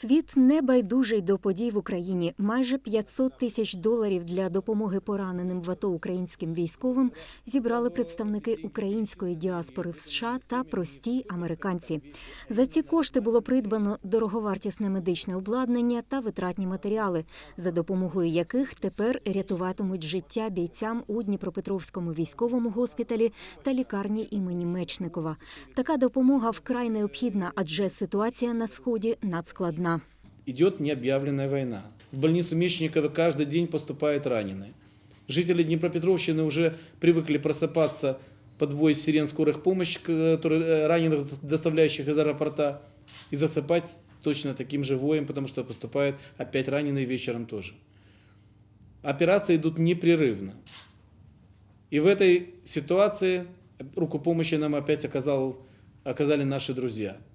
Світ не байдужий до подій в Україні. Майже 500 тисяч доларів для допомоги пораненим в АТО українським військовим зібрали представники української діаспори в США та прості американці. За ці кошти було придбано дороговартісне медичне обладнання та витратні матеріали, за допомогою яких тепер рятуватимуть життя бійцям у Дніпропетровському військовому госпіталі та лікарні імені Мечникова. Така допомога вкрай необхідна, адже ситуація на сході надскладна. Идет необъявленная война. В больницу Мечникова каждый день поступают раненые. Жители Днепропетровщины уже привыкли просыпаться под вой сирен скорых помощи, которые, э, раненых, доставляющих из аэропорта, и засыпать точно таким же воем, потому что поступают опять раненые вечером тоже. Операции идут непрерывно. И в этой ситуации руку помощи нам опять оказал, оказали наши друзья –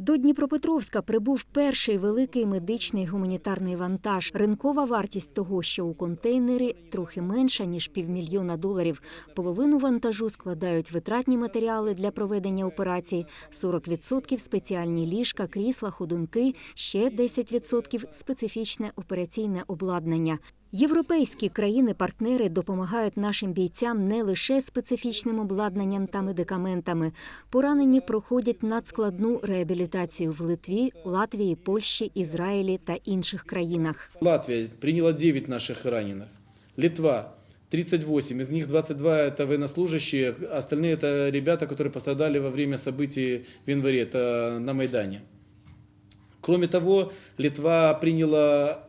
До Дніпропетровська прибув перший великий медичний гуманітарний вантаж. Ринкова вартість того, що у контейнері, трохи менша ніж півмільйона доларів. Половину вантажу складають витратні матеріали для проведення операцій, 40% – спеціальні ліжка, крісла, ходунки, ще 10% – специфічне операційне обладнання. Європейські країни-партнери допомагають нашим бійцям не лише специфічним обладнанням та медикаментами. Поранені проходять надскладну реабілітацію в Литві, Латвії, Польщі, Ізраїлі та інших країнах. Латвия приняла 9 наших раненых. Литва 38, из них 22 это военнослужащие, остальные это ребята, которые пострадали во время событий в январе, это на Майдане. Кроме того, Литва приняла,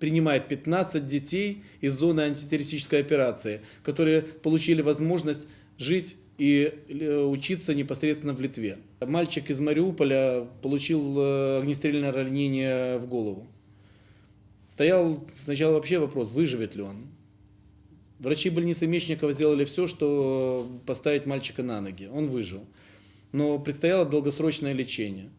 Принимает 15 детей из зоны антитеррористической операции, которые получили возможность жить и э, учиться непосредственно в Литве. Мальчик из Мариуполя получил э, огнестрельное ранение в голову. Стоял сначала вообще вопрос, выживет ли он. Врачи больницы Мечникова сделали все, что поставить мальчика на ноги. Он выжил. Но предстояло долгосрочное лечение.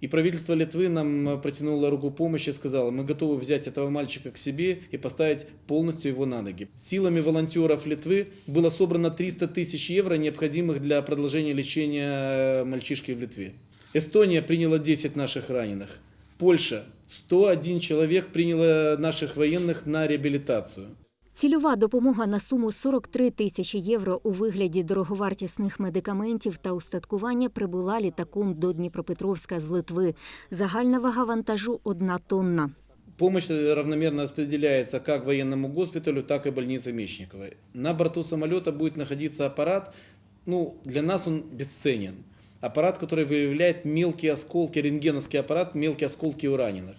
И правительство Литвы нам протянуло руку помощи и сказало, мы готовы взять этого мальчика к себе и поставить полностью его на ноги. Силами волонтеров Литвы было собрано 300 тысяч евро, необходимых для продолжения лечения мальчишки в Литве. Эстония приняла 10 наших раненых. Польша 101 человек приняла наших военных на реабилитацию. Цільова допомога на суму 43 тисячі євро у вигляді дороговартісних медикаментів та устаткування прибула літаком до Дніпропетровська з Литви. Загальна вага вантажу – одна тонна. Помощь равномерно распределяется как военному госпиталю, так и больнице Мечниковой. На борту самолета будет находиться аппарат, ну, для нас он бесценен. Аппарат, который выявляет мелкие осколки, рентгеновский аппарат, мелкие осколки у раненых.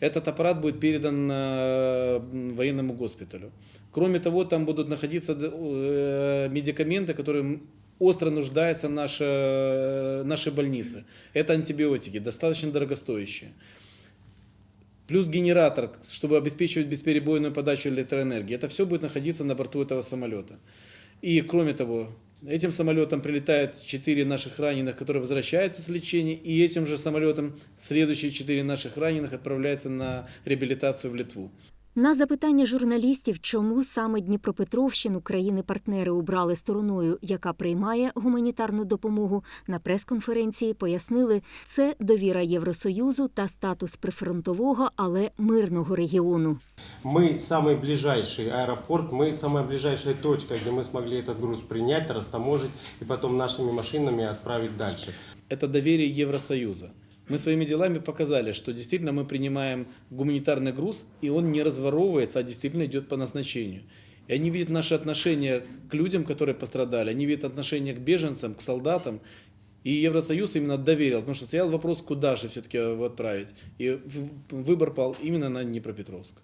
Этот аппарат будет передан э, военному госпиталю. Кроме того, там будут находиться э, медикаменты, которые остро нуждаются наша, наши больницы. Это антибиотики, достаточно дорогостоящие. Плюс генератор, чтобы обеспечивать бесперебойную подачу электроэнергии. Это все будет находиться на борту этого самолета. И кроме того, этим самолетом прилетают четыре наших раненых, которые возвращаются с лечения, и этим же самолетом следующие четыре наших раненых отправляются на реабилитацию в Литву. На запитання журналістів, чому саме Дніпропетровщину країни-партнери обрали стороною, яка приймає гуманітарну допомогу, на прес-конференції пояснили, це довіра Євросоюзу та статус прифронтового, але мирного регіону. Мы самый ближайший аэропорт, мы самая ближайшая точка, где мы смогли этот груз принять, растаможить и потом нашими машинами отправить дальше. это доверие Евросоюза. Мы своими делами показали, что действительно мы принимаем гуманитарный груз, и он не разворовывается, а действительно идет по назначению. И они видят наше отношение к людям, которые пострадали, они видят отношение к беженцам, к солдатам. И Евросоюз именно доверил, потому что стоял вопрос, куда же все-таки его отправить. И выбор пал именно на Днепропетровск.